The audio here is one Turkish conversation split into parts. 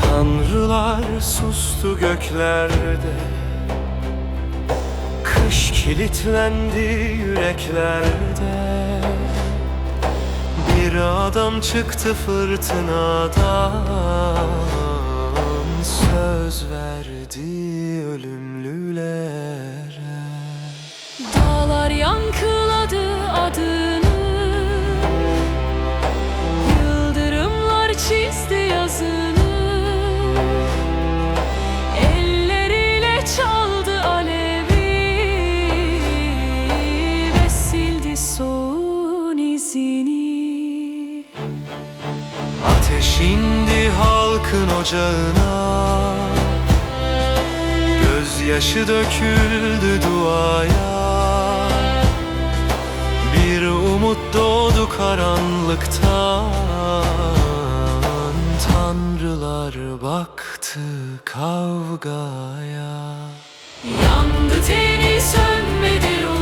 Tanrılar sustu göklerde. Kış kilitlendi yüreklerde Bir adam çıktı fırtınadan halkın ocağına. Gözyaşı döküldü duaya. Bir umut doğdu karanlıktan. Tanrılar baktı kavgaya. Yandı teni sönmedi ruhu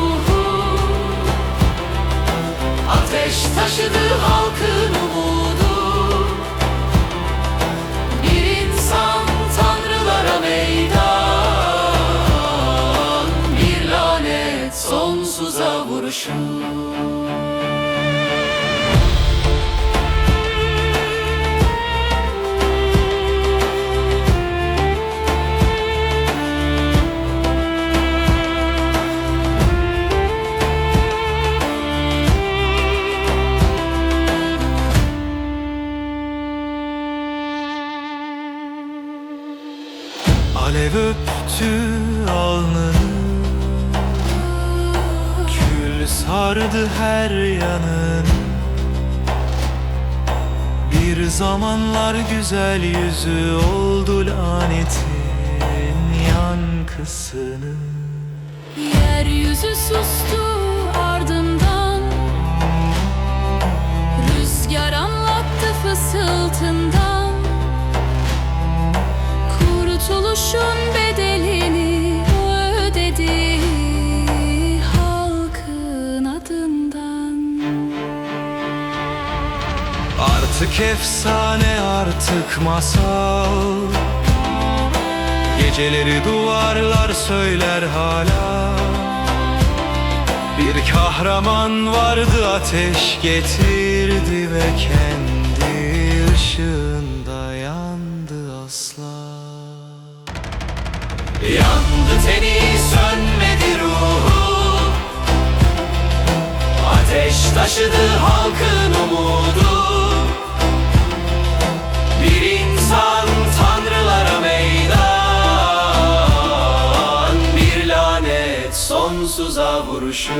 sonsuza vuruşu. Alev öptü alnını Kül sardı her yanın Bir zamanlar güzel yüzü oldu lanetin yankısının Yeryüzü sustu ardından Rüzgar anlattı fısıltından. Kurtuluşun Artık efsane artık masal. Geceleri duvarlar söyler hala. Bir kahraman vardı ateş getirdi ve kendi sonsuza vuruşu